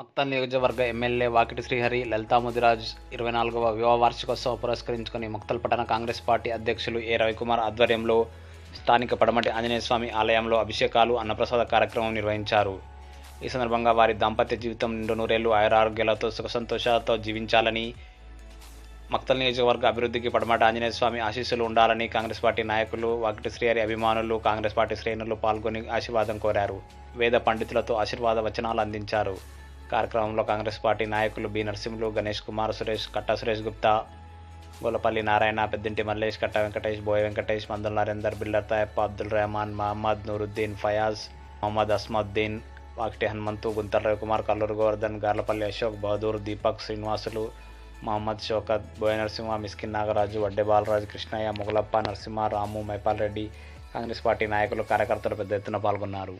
మక్తల్ నియోజకవర్గ ఎమ్మెల్యే వాకిటి శ్రీహరి లలితా ముదిరాజ్ ఇరవై నాలుగవ వివాహ వార్షికోత్సవం పురస్కరించుకుని మక్తల్ పట్టణ కాంగ్రెస్ పార్టీ అధ్యక్షులు ఏ రవికుమార్ ఆధ్వర్యంలో స్థానిక పడమటి ఆంజనేయ స్వామి ఆలయంలో అభిషేకాలు అన్నప్రసాద కార్యక్రమం నిర్వహించారు. ఈ సందర్భంగా వారి దాంపత్య జీవితం నిండు నూరేళ్ళు ఆయురారోగ్యాలతో సుఖ సంతోషాలతో జీవించాలని మక్తల్ నియోజకవర్గ అభివృద్ధికి పడమట ఆంజనేయ స్వామి ఆశీస్సులు ఉండాలని కాంగ్రెస్ పార్టీ నాయకులు వాకిటి శ్రీహరి అభిమానులు కాంగ్రెస్ పార్టీ శ్రేణులు పాల్గొని ఆశీర్వాదం కోరారు. వేద పండితులతో ఆశీర్వాద వచనాలు అందించారు. కార్యక్రమంలో కాంగ్రెస్ పార్టీ నాయకులు B Narasimhulu Ganesh Kumar Suresh Katta Suresh Gupta Golapalli Narayana Peddinti Mallesh Katta Venkatesh Boya Venkatesh Mandula Narender biller Tayappa Abdul Rehman Mohammed Nooruddin Fayaz Mohammed Asmadeen Vakiti Hanumanthu Guntala Ravikumar Kalluru Govardhan Garlapalli Ashok Bahadur Deepak Srinivasulu Mohammed షోకత్ Boya Narasimha Miskin Nagaraju Vadde Balaraju Krishnaiah Mogalappa Narasimha Ramu Mypal Reddy Congress party నాయకులు కార్యకర్తలు పెద్ద ఎత్తున పాల్గొన్నారు.